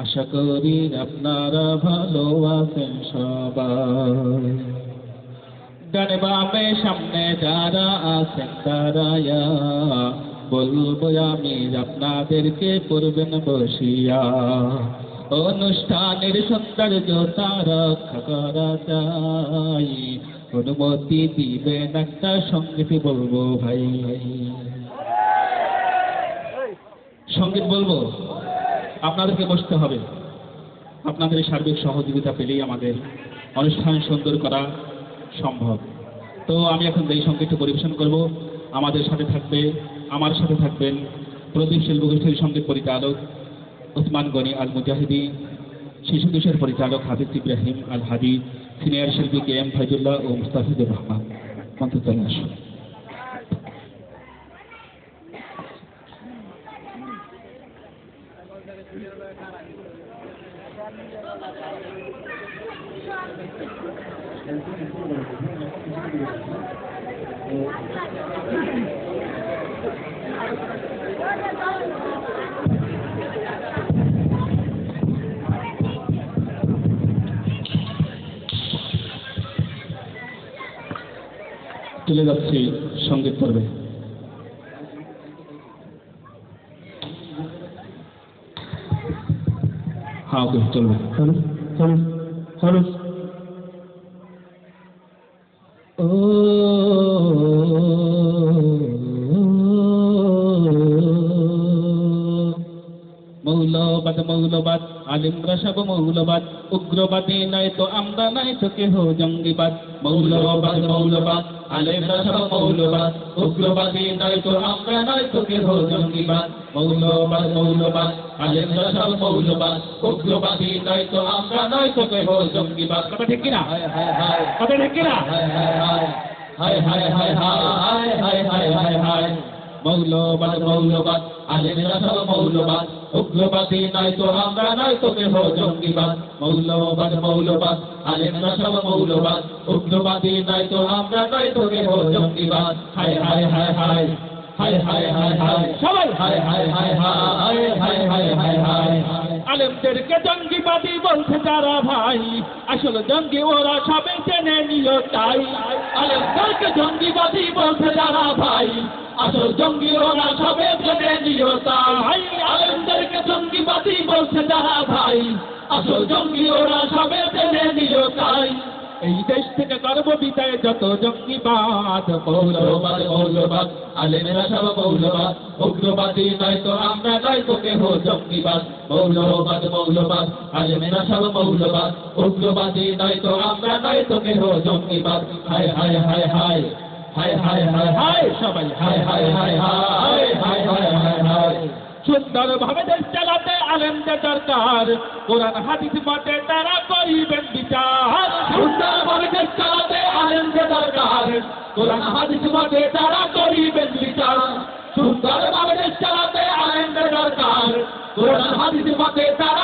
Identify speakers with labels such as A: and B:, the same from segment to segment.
A: আশা করি আপনারা ভালো আছেন সবাই। ডানে বামে সামনে যারা আছেন তারায়া বলব আমি আপনাদেরকে পড়বেন বসিয়া। অনুষ্ঠানের সৌন্দর্য তারা করা চাই অনুমতি দিবেন একটা সংগীত বলব ভাই। সংগীত বলব? আপনাদেরকে বসতে হবে। আপনাদের সার্বিক সহযোগিতা পেলেই আমাদের অনুষ্ঠান সুন্দর করা সম্ভব। তো আমি এখন এই সঙ্গীতটি পরিবেশন করব। আমাদের সাথে থাকবে, আমার সাথে থাকবেন প্রদীপ শিল্প গোষ্ঠীর সংগীত পরিচালক ওসমান গনি আল মুজাহিদি শিশু কিশোর পরিচালক হাফিজ ইব্রাহিম আল হাদি সিনিয়র শিল্পী কে এম ফাইজুল্লাহ ও মুস্তাফিজুর রহমান। মন্ত্র চলে আসুন। চলে যাচ্ছি সংগীত পর্বে। হ্যাঁ ওকে, চলবে। মৌলবাদ মৌলবাদ আলিমরা সব মৌলবাদ, উগ্রবাদী নয় তো আমরা নয় তো কেহ জঙ্গিবাদ। মৌলবাদ মৌলবাদ আলিমরা সব মৌলবাদ উগ্রবাদী নয় তো আমরা নয় তো কেহ জঙ্গিবাদ মৌলবাদ মৌলবাদ আলিমরা সব মৌলবাদ উগ্রবাদী নয় তো আমরা নয় তো কেহ জঙ্গিবাদ কথা ঠিক কিনা? কথা ঠিক কিনা? হায় হায় হায়। হায় হায় হায় হায় হায় মৌলবাদ মৌলবাদ আলেমেরা সব মৌলবাদ উগ্রবাদী নয় তো আমরা নয় তো কেহ জঙ্গিবাদ মৌলবাদ মৌলবাদ আলেমেরা সব মৌলবাদ উগ্রবাদী নয় তো আমরা নয় তো কেহ জঙ্গিবাদ হায় হায় হায় হায় হায় হায় হায় হায় সবাই হায় হায় হায় হায় হায় হায় হায় হায় আলেমদেরকে জঙ্গিবাদী বলছে যারা ভাই আসল জঙ্গি ওরা সবে জেনে নিও তাই আলেমদেরকে জঙ্গিবাদী বলছে যারা ভাই আসল জঙ্গি ওরা সবে জেনে নিও তাই আলেমদেরকে জঙ্গিবাদী বলছে যারা ভাই। আসল জঙ্গি ওরা সবে নিও তাই এই দেশ থেকে করব বিদায় যত জঙ্গিবাদ মৌলবাদ মৌলবাদ আলেমেরা সব মৌলবাদ। উগ্রবাদী নয় তো আমরা নয় তো কেহ জঙ্গিবাদ। মৌলবাদ মৌলবাদ আলেমেরা সব মৌলবাদ। উগ্রবাদী নয় তো আমরা নয় তো কেহ জঙ্গিবাদ। হায় হায় হায় হায়। হায় হায় হায় হায় হায় হায় হায় হায় হায় হায় হায় হায়। সুন্দর ভাবে দেশ চালাতে আলেমদের দরকার। কোরআন, হাদিস মতে তারা করিবেন বিচার। সুন্দর ভাবে দেশ চালাতে আলেমদের দরকার। কোরআন, হাদিস মতে তারা করিবেন বিচার। দেশ চালাতে দরকার। কোরআন, হাদিস মতে তারা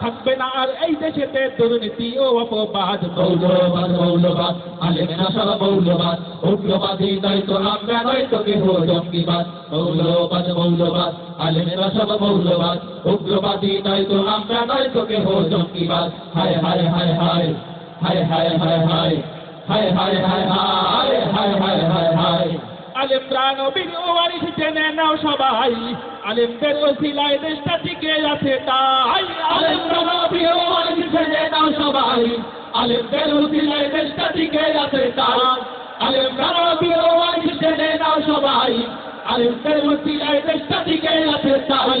A: থাকবে না আর এই দেশেতে দুর্নীতি ও অপবাদ মৌলবাদ মৌলবাদ আলেমেরা সব মৌলবাদ উগ্রবাদী নয় তো আমরা নয় তো কেহ জঙ্গিবাদ মৌলবাদ মৌলবাদ আলেমেরা সব মৌলবাদ উগ্রবাদী নয় তো আমরা নয় তো কেহ জঙ্গিবাদ হায় হায় হায় হায় হায় হায় হায় হায় হায় হায় হায় হায় হায় হায় হায় হায় আলেম প্রাণ বীর ওয়ারিস জেনে নাও সবাই আলেমদের ওসিলায় দেশটা টিকে আছে তাই। আলেম প্রাণ বীর ওয়ারিস জেনে নাও সবাই। আলেমদের ওসিলায় দেশটা টিকে আছে তাই। আলেম প্রাণ বীর ওয়ারিস জেনে নাও সবাই। আলেমদের ওসিলায় দেশটা টিকে আছে তাই।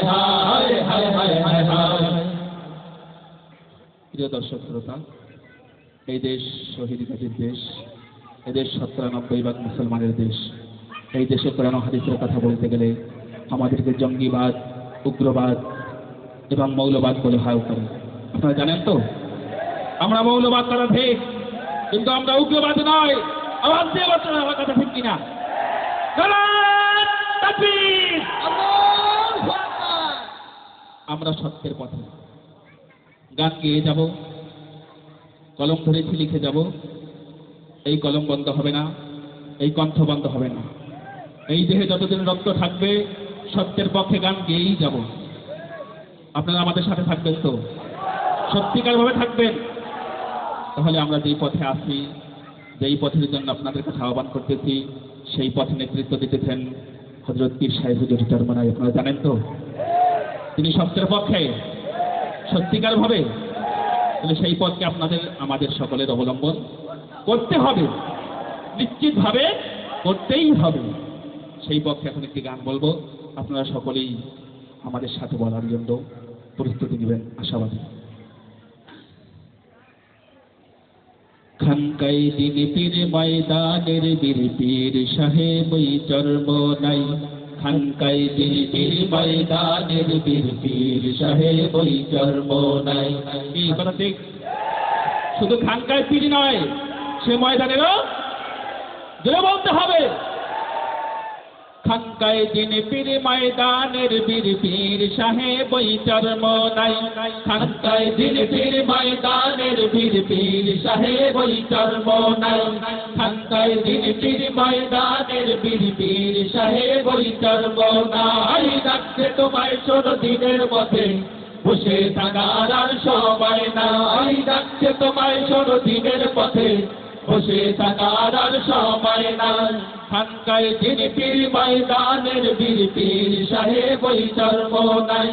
A: প্রিয় দর্শক শ্রোতা, এই দেশ শহীদ গাজীর দেশ এদেশ সত্তরানব্বই ভাগ মুসলমানের দেশ, এই দেশে কোরআন হাদিসের কথা বলতে গেলে আমাদেরকে জঙ্গিবাদ, উগ্রবাদ এবং মৌলবাদ বলে হাও করে। আপনারা জানেন তো? আমরা মৌলবাদ করা ঠিক, কিন্তু আমরা উগ্রবাদ নয়। আওয়াজ দিয়ে বলছেন আমার কথা ঠিক কিনা? আমরা সত্যের পথে। গান গেয়ে যাব। কলম ধরেছি, লিখে যাব। এই কলম বন্ধ হবে না, এই কণ্ঠ বন্ধ হবে না। এই দেহে যতদিন রক্ত থাকবে, সত্যের পক্ষে গান গেয়েই যাব। আপনারা আমাদের সাথে থাকবেন তো? সত্যিকারভাবে থাকবেন? তাহলে আমরা যেই পথে আসি যেই পথের জন্য আপনাদের কাছে আহ্বান করতেছি, সেই পথে নেতৃত্ব দিতেছেন হজরত পীর সাহেব হুজুর চরমনাই আপনারা জানেন তো? তিনি সত্যের পক্ষে। সত্যিকার ভাবে তাহলে সেই পথকে আপনাদের, আমাদের সকলের অবলম্বন করতে হবে। নিশ্চিতভাবে করতেই হবে। সেই পক্ষে এখন একটি গান বলব। আপনারা সকলেই আমাদের সাথে বলার জন্য প্রস্তুতি নেবেন। আশাবাদী। খানকাই দিন পীর ময়দানের বীর পীর সাহেব চর্ম নাই। খানকাই পীর ময়দানের বীর পীর বই চর্ম নাই। ঠিক শুধু খানকায় পীর নয়, সে ময়দানেরও জোরে বলতে হবে। খানকায় দিন পীর ময়দানের বীর পীর সাহেব চর্ম নাই। খানকায় দিন পীর ময়দানের বীর পীর সাহেব চর্ম নাই। খানকায় দিন পীর ময়দানের বীর পীর সাহেব চর্ম নাই। ডাকছে তোমায় ছোট দিনের পথে, বসে থাকার সময় নাই। ডাকছে তোমায় ছোট দিনের পথে বসে থাকার আর সময় নাই দিন পীর ময়দানের বীর সাহেব ওই চর্ম নাই।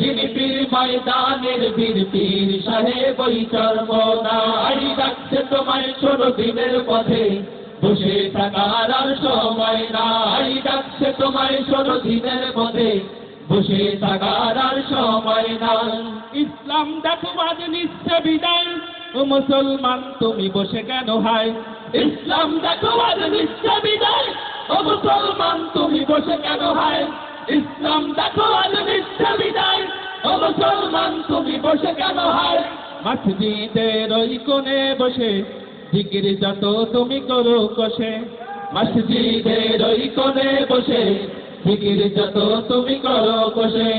A: দিন পীর ময়দানের বীর সাহেব ওই চর্ম নাই। ডাকছে তোমায় ছোট দিনের পথে, বসে থাকার আর সময় নাই ডাকছে তোমায় ছোট দিনের পথে, বসে থাকার আর সময় নাই ইসলাম দেখো আজ নিশ্চয় বিদায়। ও মুসলমান, তুমি বসে কেন হায়? ইসলাম দেখো নিশ্চয় বিদায় ও মুসলমান, তুমি বসে কেন হায়? ইসলাম দেখো নিশ্চয় বিদায় ও মুসলমান, তুমি বসে কেন হায়? মসজিদের ওই কোণে বসে জিকির যত তুমি করো কষে। মসজিদের ওই কোণে বসে জিকির যত তুমি করো বসে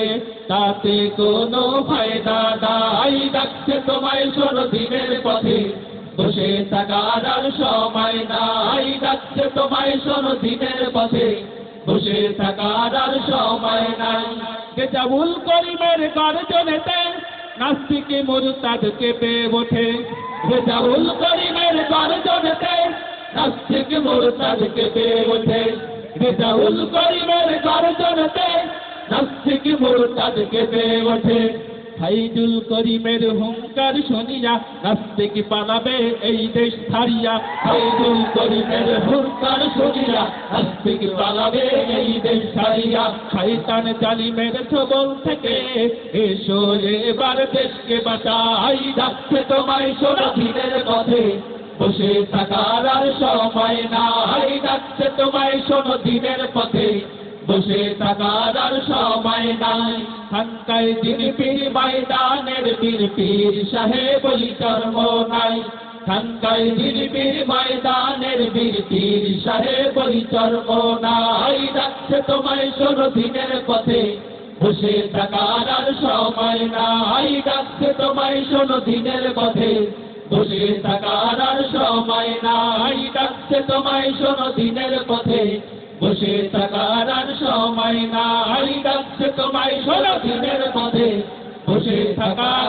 A: তাতে কোনো ফায়দা নাই। ডাকছে তোমায় ষোলো দিনের পথে, বসে থাকার আর সময় নাই। ডাকছে তোমায় ষোলো দিনের পথে, বসে থাকার আর সময় নাই। গেজাবুল করিমের গর্জনেতে নাস্তিকে মুরতাদ কেঁপে ওঠে। যে গেজাবুল করিমের গর্জনেতে নাস্তিক মুরতাদ কেঁপে ওঠে। রেজাউল করিমের গর্জনতে নাস্তিক মুরতাদ কেঁপে ওঠে। ফাইজুল করিমের হুঙ্কার শুনিয়া নাস্তিক পালাবে এই দেশ ছাড়িয়া। ফাইজুল করিমের হুঙ্কার শুনিয়া নাস্তিক পালাবে এই দেশ ছাড়িয়া। শয়তান জালিমের ছবল থেকে এসো, এবার দেশকে বাঁচাই। যাচ্ছে তোমায় সোনা দিনের পথে। বসে থাকার আর সময় নাই। ডাকছে তোমায় শোনো দিনের পথে। বসে থাকার সময় নাই। খানকায় দিন পীর ময়দানের বীর পীর সাহেব কর্ম নাই। খানকায় দিন পীর ময়দানের বীর পীর সাহেব কর্ম নাই। ডাকছে তোমায় শোনো দিনের পথে। বসে থাকার সময় নাই। ডাকছে তোমায় শোনো দিনের পথে। বসে থাকার আর সময় নাই। ডাকছে তোমায় শোনো দিনের পথে। বসে থাকার আর সময় নাই। ডাকছে তোমায় ষোলো দিনের পথে। বসে নাই